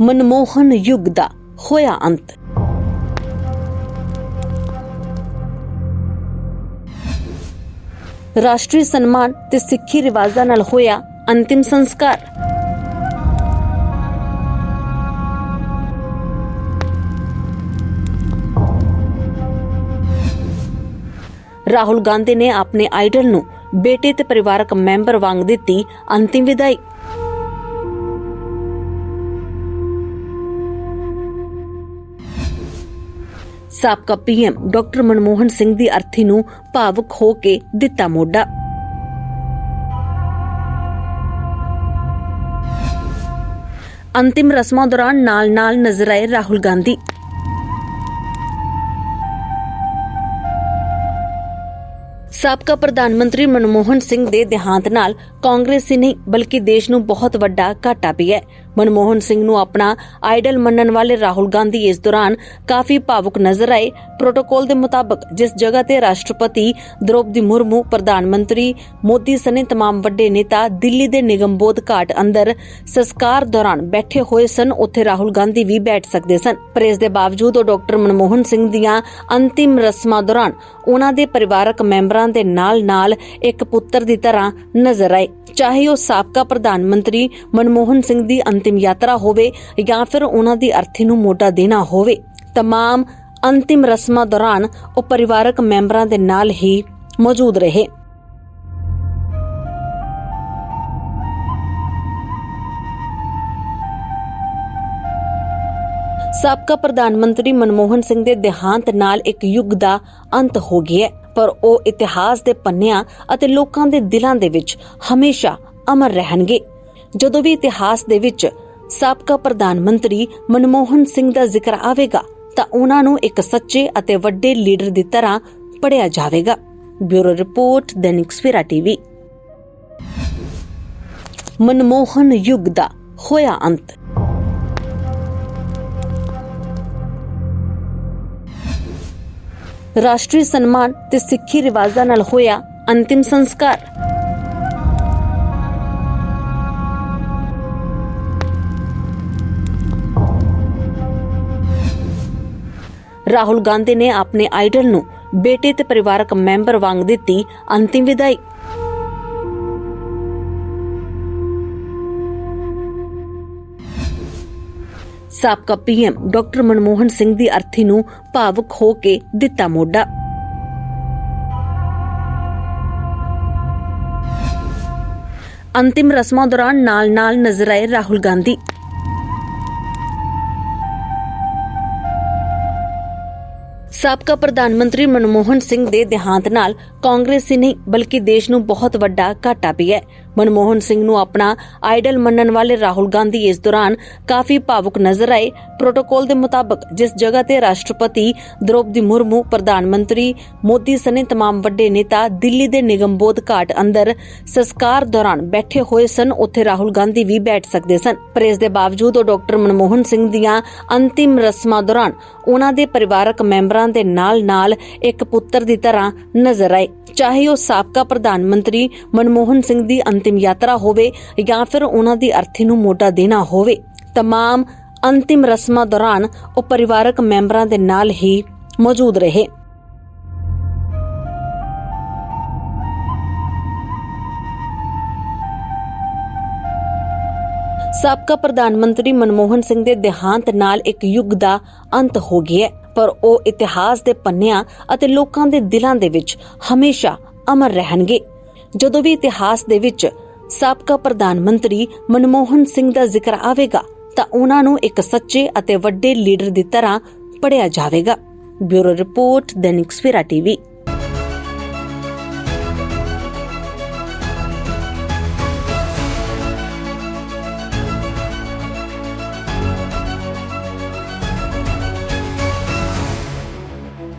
ਮਨਮੋਹਨ ਯੁੱਗ ਦਾ ਹੋਇਆ ਅੰਤ। ਰਾਸ਼ਟਰੀ ਸਨਮਾਨ ਤੇ ਸਿੱਖੀ ਰਿਵਾਜ਼ਾਂ ਨਾਲ ਹੋਇਆ ਅੰਤਿਮ ਸੰਸਕਾਰ। ਰਾਹੁਲ ਗਾਂਧੀ ਨੇ ਆਪਣੇ ਆਈਡਲ ਨੂੰ ਬੇਟੇ ਤੇ ਪਰਿਵਾਰਕ ਮੈਂਬਰ ਵਾਂਗ ਦਿੱਤੀ ਅੰਤਿਮ ਵਿਦਾਈ। ਸਾਬਕਾ ਪੀਐਮ ਡਾਕਟਰ ਮਨਮੋਹਨ ਸਿੰਘ ਦੀ ਅਰਥੀ ਨੂੰ ਭਾਵੁਕ ਹੋ ਕੇ ਦਿੱਤਾ ਮੋਢਾ। ਅੰਤਿਮ ਰਸਮਾਂ ਦੌਰਾਨ ਨਾਲ-ਨਾਲ ਨਜ਼ਰ ਆਏ ਰਾਹੁਲ ਗਾਂਧੀ। ਸਾਬਕਾ ਪ੍ਰਧਾਨ ਮੰਤਰੀ ਮਨਮੋਹਨ ਸਿੰਘ ਦੇ ਦੇਹਾਂਤ ਨਾਲ ਕਾਂਗਰਸ ਹੀ ਨਹੀਂ ਬਲਕਿ ਦੇਸ਼ ਨੂੰ ਬਹੁਤ ਵੱਡਾ ਘਾਟਾ ਪਿਆ ਹੈ ਮਨਮੋਹਨ ਸਿੰਘ ਨੂੰ ਆਪਣਾ ਆਈਡਲ ਮੰਨਣ ਵਾਲੇ ਰਾਹੁਲ ਗਾਂਧੀ ਇਸ ਦੌਰਾਨ ਕਾਫੀ ਭਾਵੁਕ ਨਜ਼ਰ ਆਏ ਪ੍ਰੋਟੋਕਾਲ ਦੇ ਮੁਤਾਬਕ ਜਿਸ ਜਗ੍ਹਾ ਤੇ ਰਾਸ਼ਟਰਪਤੀ ਦ੍ਰੋਪਦੀ ਮੁਰਮੂ ਪ੍ਰਧਾਨ ਮੰਤਰੀ ਮੋਦੀ ਸਣੇ तमाम ਵੱਡੇ ਨੇਤਾ ਦਿੱਲੀ ਦੇ ਨਿਗਮਬੋਧ ਘਾਟ ਅੰਦਰ ਸੰਸਕਾਰ ਦੌਰਾਨ ਬੈਠੇ ਹੋਏ ਸਨ ਉੱਥੇ ਰਾਹੁਲ ਗਾਂਧੀ ਵੀ ਬੈਠ ਸਕਦੇ ਸਨ ਪਰ ਇਸ ਦੇ ਬਾਵਜੂਦ ਉਹ ਡਾਕਟਰ ਮਨਮੋਹਨ ਸਿੰਘ ਦੀਆਂ ਅੰਤਿਮ ਰਸਮਾਂ ਦੌਰਾਨ ਉਹਨਾਂ ਦੇ ਪਰਿਵਾਰਕ ਮੈਂਬਰਾਂ ਦੇ ਨਾਲ-ਨਾਲ ਇੱਕ ਪੁੱਤਰ ਦੀ ਤਰ੍ਹਾਂ ਨਜ਼ਰ ਆਏ ਚਾਹੇ ਉਹ ਸਾਬਕਾ ਪ੍ਰਧਾਨ ਮੰਤਰੀ ਮਨਮੋਹਨ ਸਿੰਘ ਦੀ ਅੰਤਿਮ ਯਾਤਰਾ ਹੋਵੇ ਜਾਂ ਫਿਰ ਉਹਨਾਂ ਦੀ ਅਰਥੀ ਨੂੰ ਮੋਢਾ ਦੇਣਾ ਹੋਵੇ तमाम ਅੰਤਿਮ ਰਸਮਾਂ ਦੌਰਾਨ ਉਹ ਪਰਿਵਾਰਕ ਮੈਂਬਰਾਂ ਦੇ ਨਾਲ ਹੀ ਮੌਜੂਦ ਰਹੇ ਸਾਬਕਾ ਪ੍ਰਧਾਨ ਮੰਤਰੀ ਮਨਮੋਹਨ ਸਿੰਘ ਦੇ ਦੇਹਾਂਤ ਨਾਲ ਇੱਕ ਯੁੱਗ ਦਾ ਅੰਤ ਹੋ ਗਿਆ ਹੈ, ਪਰ ਉਹ ਇਤਿਹਾਸ ਦੇ ਪੰਨਿਆਂ ਅਤੇ ਲੋਕਾਂ ਦੇ ਦਿਲਾਂ ਦੇ ਵਿੱਚ ਹਮੇਸ਼ਾ ਅਮਰ ਰਹਿਣਗੇ। ਜਦੋਂ ਵੀ ਇਤਿਹਾਸ ਦੇ ਵਿੱਚ ਸਾਬਕਾ ਪ੍ਰਧਾਨ ਮੰਤਰੀ ਮਨਮੋਹਨ ਸਿੰਘ ਦਾ ਜ਼ਿਕਰ ਆਵੇਗਾ, ਤਾਂ ਉਹਨਾਂ ਨੂੰ ਇੱਕ ਸੱਚੇ ਅਤੇ ਵੱਡੇ ਲੀਡਰ ਦੀ ਤਰ੍ਹਾਂ ਪੜਿਆ ਜਾਵੇਗਾ। Bureau report, Dainik Savera TV. Manmohan ਯੁੱਗ ਦਾ ਹੋਇਆ ਅੰਤ। ਰਾਸ਼ਟਰੀ ਸਨਮਾਨ ਤੇ ਸਿੱਖੀ ਰਿਵਾਜ਼ਾਂ ਨਾਲ ਹੋਇਆ ਅੰਤਿਮ ਸੰਸਕਾਰ। ਰਾਹੁਲ ਗਾਂਧੀ ਨੇ ਆਪਣੇ ਆਈਡਲ ਨੂੰ ਬੇਟੇ ਤੇ ਪਰਿਵਾਰਕ ਮੈਂਬਰ ਵਾਂਗ ਦਿੱਤੀ ਅੰਤਿਮ ਵਿਦਾਈ। ਸਾਬਕਾ ਪੀਐਮ ਡਾਕਟਰ ਮਨਮੋਹਨ ਸਿੰਘ ਦੀ ਅਰਥੀ ਨੂੰ ਭਾਵੁਕ ਹੋ ਕੇ ਦਿੱਤਾ ਮੋਢਾ। ਅੰਤਿਮ ਰਸਮਾਂ ਦੌਰਾਨ ਨਾਲ-ਨਾਲ ਨਜ਼ਰ ਆਏ ਰਾਹੁਲ ਗਾਂਧੀ। ਸਾਬਕਾ ਪ੍ਰਧਾਨ ਮੰਤਰੀ ਮਨਮੋਹਨ ਸਿੰਘ ਦੇ ਦੇਹਾਂਤ ਨਾਲ ਕਾਂਗਰਸ ਹੀ ਨਹੀਂ, ਬਲਕਿ ਦੇਸ਼ ਨੂੰ ਬਹੁਤ ਵੱਡਾ ਘਾਟਾ ਪਿਆ ਹੈ। ਮਨਮੋਹਨ ਸਿੰਘ ਨੂੰ ਆਪਣਾ ਆਈਡਲ ਮੰਨਣ ਵਾਲੇ ਰਾਹੁਲ ਗਾਂਧੀ ਇਸ ਦੌਰਾਨ ਕਾਫੀ ਭਾਵੁਕ ਨਜ਼ਰ ਆਏ ਪ੍ਰੋਟੋਕਾਲ ਦੇ ਮੁਤਾਬਕ ਜਿਸ ਜਗ੍ਹਾ ਤੇ ਰਾਸ਼ਟਰਪਤੀ ਦ੍ਰੋਪਦੀ ਮੁਰਮੂ ਪ੍ਰਧਾਨ ਮੰਤਰੀ ਮੋਦੀ ਸਣੇ तमाम ਵੱਡੇ ਨੇਤਾ ਦਿੱਲੀ ਦੇ ਨਿਗਮਬੋਧ ਘਾਟ ਅੰਦਰ ਸੰਸਕਾਰ ਦੌਰਾਨ ਬੈਠੇ ਹੋਏ ਸਨ ਉੱਥੇ ਰਾਹੁਲ ਗਾਂਧੀ ਵੀ ਬੈਠ ਸਕਦੇ ਸਨ ਪਰ ਇਸ ਦੇ ਬਾਵਜੂਦ ਉਹ ਡਾਕਟਰ ਮਨਮੋਹਨ ਸਿੰਘ ਦੀਆਂ ਅੰਤਿਮ ਰਸਮਾਂ ਦੌਰਾਨ ਉਹਨਾਂ ਦੇ ਪਰਿਵਾਰਕ ਮੈਂਬਰਾਂ ਦੇ ਨਾਲ-ਨਾਲ ਇੱਕ ਪੁੱਤਰ ਦੀ ਤਰ੍ਹਾਂ ਨਜ਼ਰ ਆਏ ਚਾਹੇ ਉਹ ਸਾਬਕਾ ਪ੍ਰਧਾਨ ਮੰਤਰੀ ਮਨਮੋਹਨ ਸਿੰਘ ਦੀ ਅੰਤਿਮ ਯਾਤਰਾ ਹੋਵੇ ਜਾਂ ਫਿਰ ਉਹਨਾਂ ਦੀ ਅਰਥੀ ਨੂੰ ਮੋਢਾ ਦੇਣਾ ਹੋਵੇ तमाम ਅੰਤਿਮ ਰਸਮਾਂ ਦੌਰਾਨ ਉਹ ਪਰਿਵਾਰਕ ਮੈਂਬਰਾਂ ਦੇ ਨਾਲ ਹੀ ਮੌਜੂਦ ਰਹੇ ਸਾਬਕਾ ਪ੍ਰਧਾਨ ਮੰਤਰੀ ਮਨਮੋਹਨ ਸਿੰਘ ਦੇ ਦੇਹਾਂਤ ਨਾਲ ਇੱਕ ਯੁੱਗ ਦਾ ਅੰਤ ਹੋ ਗਿਆ ਹੈ, ਪਰ ਉਹ ਇਤਿਹਾਸ ਦੇ ਪੰਨਿਆਂ ਅਤੇ ਲੋਕਾਂ ਦੇ ਦਿਲਾਂ ਦੇ ਵਿੱਚ ਹਮੇਸ਼ਾ ਅਮਰ ਰਹਿਣਗੇ। ਜਦੋਂ ਵੀ ਇਤਿਹਾਸ ਦੇ ਵਿੱਚ ਸਾਬਕਾ ਪ੍ਰਧਾਨ ਮੰਤਰੀ ਮਨਮੋਹਨ ਸਿੰਘ ਦਾ ਜ਼ਿਕਰ ਆਵੇਗਾ, ਤਾਂ ਉਹਨਾਂ ਨੂੰ ਇੱਕ ਸੱਚੇ ਅਤੇ ਵੱਡੇ ਲੀਡਰ ਦੀ ਤਰ੍ਹਾਂ ਪੜਿਆ ਜਾਵੇਗਾ। Bureau report Dainik Savera TV.